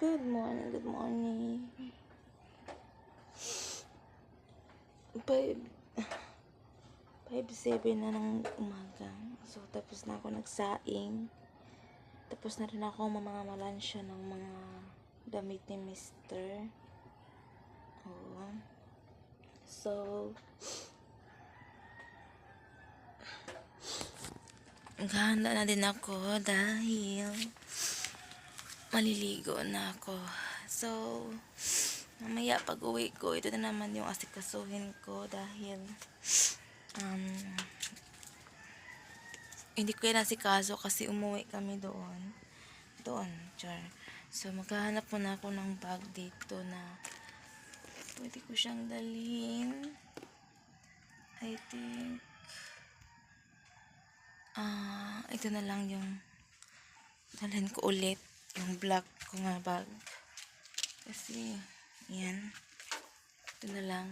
Good morning, good morning. Five, five seven na ng umaga. So, tapos na ako nagsaing. Tapos na rin ako mamamalansya ng mga damit ni Mister. Oo. So, Naghahanda na din ako dahil maliligo na ako. So, mamaya pag uwi ko, ito na naman yung asikasuhin ko dahil um, hindi ko yan asikaso kasi umuwi kami doon. Doon, char. So, maghahanap muna ako ng bag dito na pwede ko siyang dalhin. I think Ah, ito na lang yung dalhin ko ulit yung black ko nga bag. Kasi, yan. Ito na lang.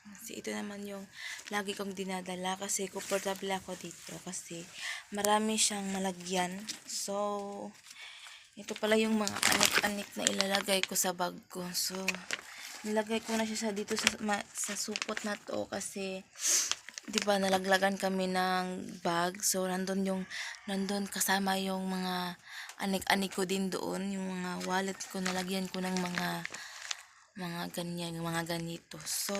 Kasi ito naman yung lagi kong dinadala kasi comfortable ako dito kasi marami siyang malagyan. So, ito pala yung mga anik-anik na ilalagay ko sa bag ko. So, nilagay ko na siya dito sa, ma, sa supot na to kasi 'di ba nalaglagan kami ng bag. So nandun yung nandun kasama yung mga anik-anik ko din doon, yung mga wallet ko nalagyan ko ng mga mga ganyan, mga ganito. So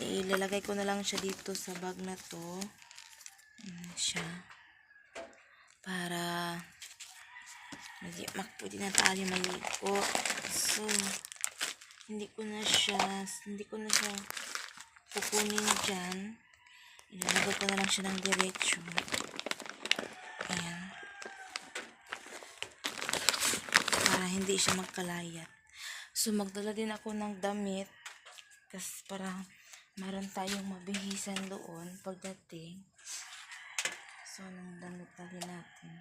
ilalagay ko na lang siya dito sa bag na to. Ayan siya. Para mali mak pwede na tayo maligo. So hindi ko na siya hindi ko na siya kukunin dyan. Ilalagay ko na lang siya ng diretsyo. Ayan. Para hindi siya magkalayat. So, magdala din ako ng damit. Kasi para meron tayong mabihisan doon pagdating. So, ng damit dali natin.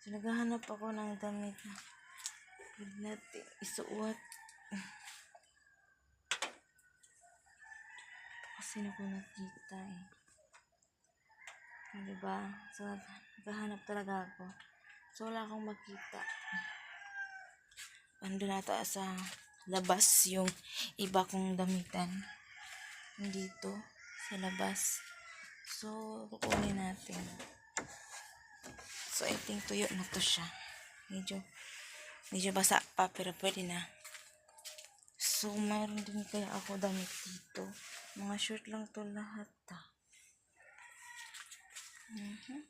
So, naghahanap ako ng damit pwede natin isuot. Kasi na ko nakita eh. Ah, Diba? So, naghahanap talaga ako. So, wala akong makita. Ando na ata sa labas yung iba kong damitan. Dito, sa labas. So, kukunin natin. So, I think tuyo na to siya. Medyo, medyo basa pa, pero pwede na. So, mayroon din kaya ako damit dito. Mga short lang to lahat, ah. Mhm.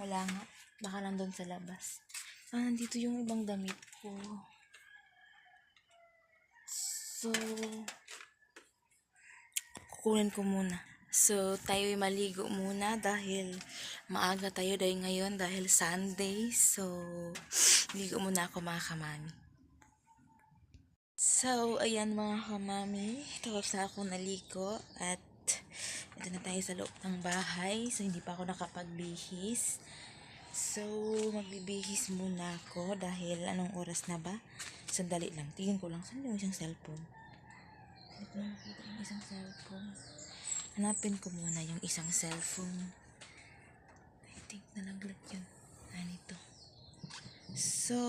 Wala nga. Baka nandun sa labas. So, nandito yung ibang damit ko. So, kukunin ko muna. So, tayo'y maligo muna dahil maaga tayo dahil ngayon dahil Sunday. So, ligo muna ako mga kamami. So, ayan mga kamami. Tapos na ako naligo at ito na tayo sa loob ng bahay. So, hindi pa ako nakapagbihis. So, magbibihis muna ako dahil anong oras na ba? Sandali lang. Tingin ko lang. Saan yung isang cellphone? Hindi ko yung isang cellphone. Hanapin ko muna yung isang cellphone. I think nalaglag yun. Ah, nito. So,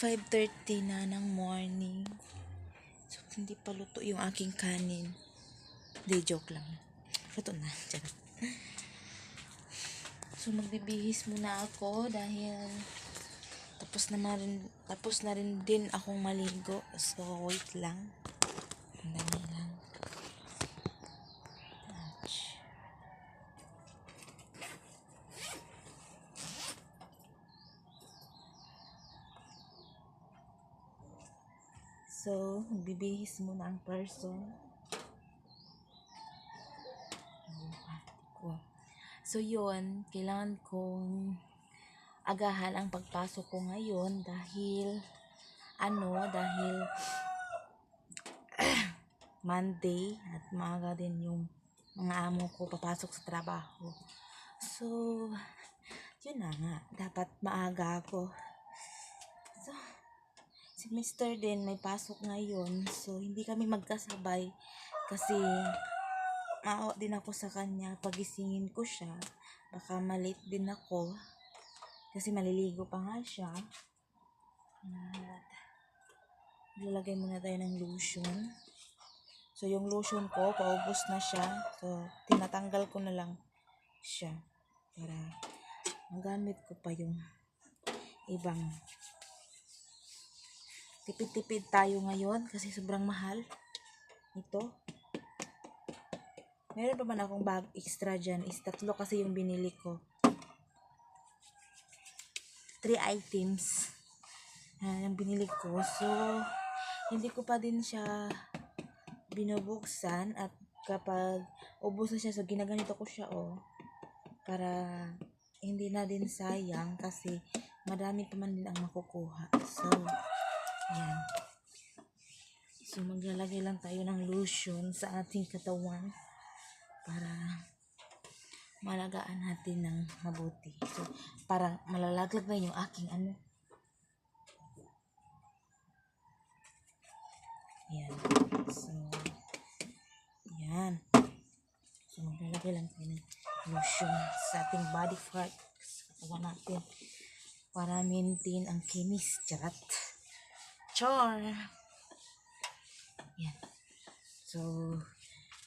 5.30 na ng morning. So, hindi pa luto yung aking kanin. Hindi, joke lang. Luto na. Charot. So, magbibihis muna ako dahil tapos na rin, tapos na rin din akong maligo. So, wait lang. Andali lang. So, magbibihis muna ang person. So, yun, kailangan kong agahan ang pagpasok ko ngayon dahil, ano, dahil Monday at maaga din yung mga amo ko papasok sa trabaho. So, yun na nga, dapat maaga ako. Si Mr. din may pasok ngayon, so hindi kami magkasabay kasi maawa din ako sa kanya pagisingin ko siya baka malit din ako Kasi maliligo pa nga siya. At lalagay muna tayo ng lotion. So, yung lotion ko, paubos na siya. So, tinatanggal ko na lang siya para magamit ko pa yung ibang tipid-tipid tayo ngayon kasi sobrang mahal ito meron pa man akong bag extra dyan. Is tatlo kasi yung binili ko. Three items. Ah, yung binili ko. So hindi ko pa din siya binubuksan at kapag ubos na siya so ginaganito ko siya oh para hindi na din sayang kasi marami pa man din ang makukuha. So ayan so maglalagay lang tayo ng lotion sa ating katawan para malagaan natin ng mabuti. So parang malalaglag na yung aking ano. Ayan so ayan So, maglalagay lang tayo ng lotion sa ating body part sa katawan natin para maintain ang kinis. Charot. Char! Yan. So,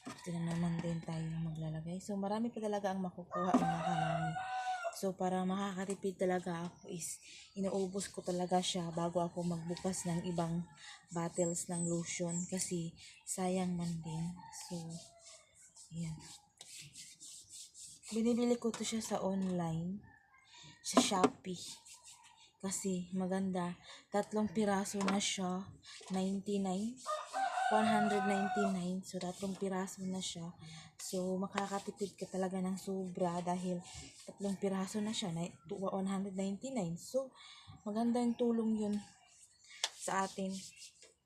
ito na naman din tayo maglalagay. So, marami pa talaga ang makukuha mga kamami. So, para makakatipid talaga ako is inuubos ko talaga siya bago ako magbukas ng ibang bottles ng lotion kasi sayang man din. So, Ayan. Binibili ko to siya sa online. Sa Shopee. Kasi maganda. Tatlong piraso na siya. 99. 199. So, tatlong piraso na siya. So, makakatipid ka talaga ng sobra dahil tatlong piraso na siya. na- 199. So, maganda yung tulong yun sa atin.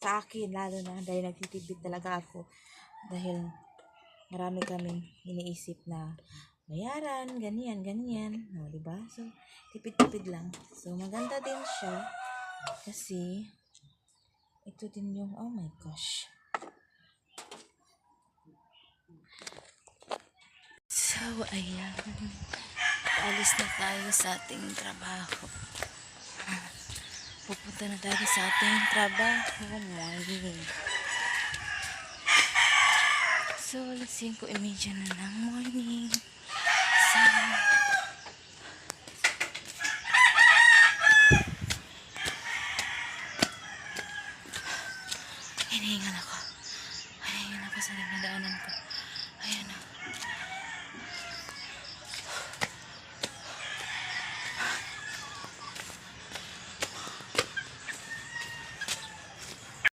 Sa akin, lalo na dahil nagtitipid talaga ako. Dahil marami kaming iniisip na bayaran, ganyan, ganyan. O, di ba? So, tipid-tipid lang. So, maganda din siya kasi ito din yung, oh my gosh. So, ayan. Paalis na tayo sa ating trabaho. Pupunta na tayo sa ating trabaho. Morning. So, alas 5.30 na ng morning. So, hinihingan ako. Hinihingan ako sa nagdadaanan ko. Ayan na.